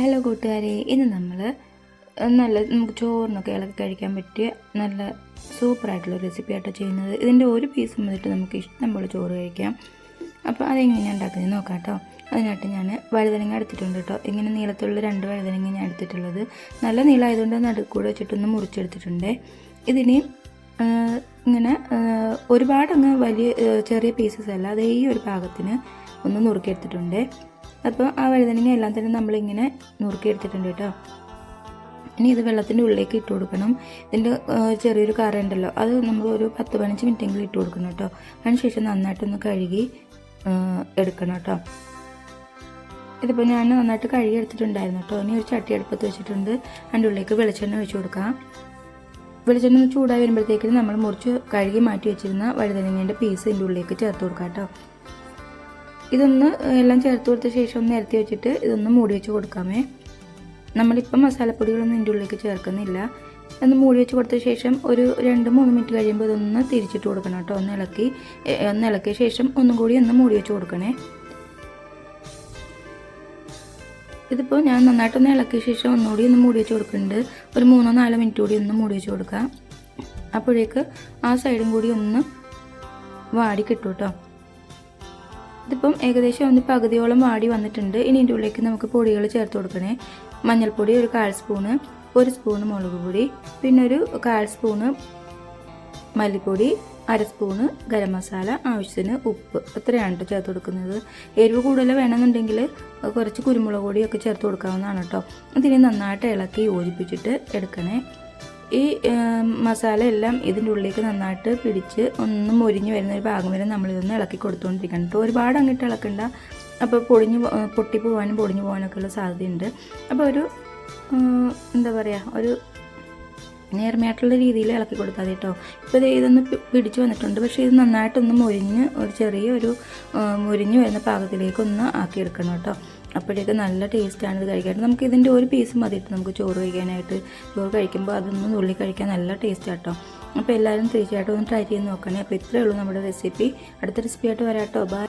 Hello കൂട്ടുകാരെ ഇന്ന് നമ്മൾ നല്ല നമുക്ക് ചോറിനൊക്കെ ഇളക്കി കഴിക്കാൻ പറ്റിയ നല്ല സൂപ്പറായിട്ടുള്ള റെസിപ്പി ആയിട്ടോ ചെയ്യുന്നത്. ഇതിന്റെ ഒരു പീസ് വന്നിട്ട് നമുക്ക് ഇഷ്ടം പോലെ ചോറ് കഴിക്കാം. അപ്പോൾ അതെങ്ങനെയാണ് ഉണ്ടാക്കുന്നത് നോക്കാം കേട്ടോ അതിനായിട്ട് ഞാൻ വഴുതനങ്ങ എടുത്തിട്ടുണ്ട് കേട്ടോ ഇങ്ങനെ നീളത്തിലുള്ള രണ്ട് വഴുതനങ്ങ ഞാൻ എടുത്തിട്ടുള്ളത്. നല്ല നീളമായതുകൊണ്ട് നടുക്കൂടെ വെച്ചിട്ടൊന്ന് മുറിച്ചെടുത്തിട്ടുണ്ട്. ഇതിന് ഇങ്ങനെ ഒരുപാട് ഒരുപാടങ്ങ് വലിയ ചെറിയ പീസസ് അല്ല അതേ ഈ ഒരു പാകത്തിന് ഒന്ന് നുറുക്കിയെടുത്തിട്ടുണ്ട്. അപ്പോൾ ആ വഴുതനങ്ങ എല്ലാം തന്നെ നമ്മളിങ്ങനെ നുറുക്കിയെടുത്തിട്ടുണ്ട് കേട്ടോ. ഇനി ഇത് വെള്ളത്തിന്റെ ഉള്ളിലേക്ക് ഇട്ട് കൊടുക്കണം. ഇതിന്റെ ചെറിയൊരു കറ ഉണ്ടല്ലോ അത് നമ്മൾ ഒരു പത്ത് പതിനഞ്ച് മിനിറ്റെങ്കിലും ഇട്ട് കൊടുക്കണം കേട്ടോ. അതിനുശേഷം നന്നായിട്ടൊന്ന് കഴുകി എടുക്കണം കേട്ടോ. ഇതിപ്പോൾ ഞാൻ നന്നായിട്ട് കഴുകി എടുത്തിട്ടുണ്ടായിരുന്നു കേട്ടോ. ഇനി ഒരു ചട്ടി അടുപ്പത്ത് വെച്ചിട്ടുണ്ട്. അതിന്റെ ഉള്ളിലേക്ക് വെളിച്ചെണ്ണ ഒഴിച്ച് കൊടുക്കാം. വെളിച്ചെണ്ണ ചൂടായി വരുമ്പോഴത്തേക്കും നമ്മൾ മുറിച്ച് കഴുകി മാറ്റി വെച്ചിരുന്ന വഴുതനങ്ങേന്റെ പീസ് ഇതിന്റെ ഉള്ളിലേക്ക് ചേർത്ത് കൊടുക്കാം കേട്ടോ. ഇതൊന്ന് എല്ലാം ചേർത്ത് കൊടുത്ത ശേഷം ഒന്ന് നിരത്തി വെച്ചിട്ട് ഇതൊന്ന് മൂടി വെച്ച് കൊടുക്കാമേ. നമ്മളിപ്പം മസാലപ്പൊടികളൊന്നും ഇതിന്റെ ഉള്ളിലേക്ക് ചേർക്കുന്നില്ല. ഒന്ന് മൂടി വെച്ച് കൊടുത്ത ശേഷം ഒരു രണ്ട് മൂന്ന് മിനിറ്റ് കഴിയുമ്പോൾ ഇതൊന്ന് തിരിച്ചിട്ട് കൊടുക്കണം കേട്ടോ. ഒന്ന് ഇളക്കി ഒന്ന് ഇളക്കിയ ശേഷം ഒന്നും കൂടി ഒന്ന് മൂടി വെച്ച് കൊടുക്കണേ. ഇതിപ്പോൾ ഞാൻ നന്നായിട്ടൊന്ന് ഇളക്കിയ ശേഷം ഒന്നുകൂടി ഒന്ന് മൂടി വെച്ച് കൊടുക്കുന്നുണ്ട്. ഒരു മൂന്നോ നാലോ മിനിറ്റ് കൂടി ഒന്ന് മൂടി വെച്ച് കൊടുക്കാം. അപ്പോഴേക്ക് ആ സൈഡും കൂടി ഒന്ന് വാടി കിട്ടും കേട്ടോ. ഇതിപ്പം ഏകദേശം ഒന്ന് പകുതിയോളം വാടി വന്നിട്ടുണ്ട്. ഇനി ഇതിന്റെ ഉള്ളിലേക്ക് നമുക്ക് പൊടികൾ ചേർത്ത് കൊടുക്കണേ. മഞ്ഞൾപ്പൊടി ഒരു കാൽ സ്പൂണ് ഒരു സ്പൂണ് മുളക് പൊടി പിന്നെ ഒരു കാൽ സ്പൂണ് മല്ലിപ്പൊടി അര സ്പൂണ് ഗരം മസാല ആവശ്യത്തിന് ഉപ്പ്. ഇത്രയാണ് കേട്ടോ ചേർത്ത് കൊടുക്കുന്നത്. എരിവ് കൂടുതൽ വേണമെന്നുണ്ടെങ്കിൽ കുറച്ച് കുരുമുളക് പൊടിയൊക്കെ ചേർത്ത് കൊടുക്കാവുന്നതാണ് കേട്ടോ ഇതിനെ നന്നായിട്ട് ഇളക്കി യോജിപ്പിച്ചിട്ട് എടുക്കണേ. ഈ മസാല എല്ലാം ഇതിന്റെ ഉള്ളിലേക്ക് നന്നായിട്ട് പിടിച്ച് ഒന്നും മൊരിഞ്ഞ് വരുന്ന ഒരു ഭാഗം വരെ നമ്മളിതൊന്ന് ഇളക്കി കൊടുത്തുകൊണ്ടിരിക്കണം. കേട്ടോ ഒരുപാട് അങ്ങോട്ട് ഇളക്കണ്ട. അപ്പോൾ പൊടിഞ്ഞ് പോ- പൊട്ടി പോകാനും പൊടിഞ്ഞു പോകാനൊക്കെ ഉള്ള സാധ്യതയുണ്ട്. അപ്പോൾ ഒരു എന്താ പറയുക ഒരു നേർമയായിട്ടുള്ള രീതിയിൽ ഇളക്കി കൊടുത്താൽ മതി കേട്ടോ ഇപ്പോൾ ഇത് ഇതൊന്ന് പിടിച്ചു വന്നിട്ടുണ്ട്. പക്ഷേ ഇത് നന്നായിട്ടൊന്ന് മുരിഞ്ഞ് ഒരു ചെറിയ ഒരു മുരിഞ്ഞ് വരുന്ന പാകത്തിലേക്ക് ഒന്ന് ആക്കിയെടുക്കണം കേട്ടോ അപ്പോഴേക്ക് നല്ല ടേസ്റ്റാണ് ഇത് കഴിക്കാനായിട്ട് നമുക്ക് ഇതിന്റെ ഒരു പീസ് മതിയിട്ട് നമുക്ക് ചോറ് കഴിക്കാനായിട്ട്. ചോറ് കഴിക്കുമ്പോൾ അതൊന്ന് നുള്ളി കഴിക്കാൻ നല്ല ടേസ്റ്റ് കേട്ടോ അപ്പോൾ എല്ലാവരും തീർച്ചയായിട്ടും ഒന്ന് ട്രൈ ചെയ്ത് നോക്കണേ. അപ്പോൾ ഇത്രയേ ഉള്ളൂ നമ്മുടെ റെസിപ്പി അടുത്ത റെസിപ്പിയായിട്ട് വരാം കേട്ടോ ബൈ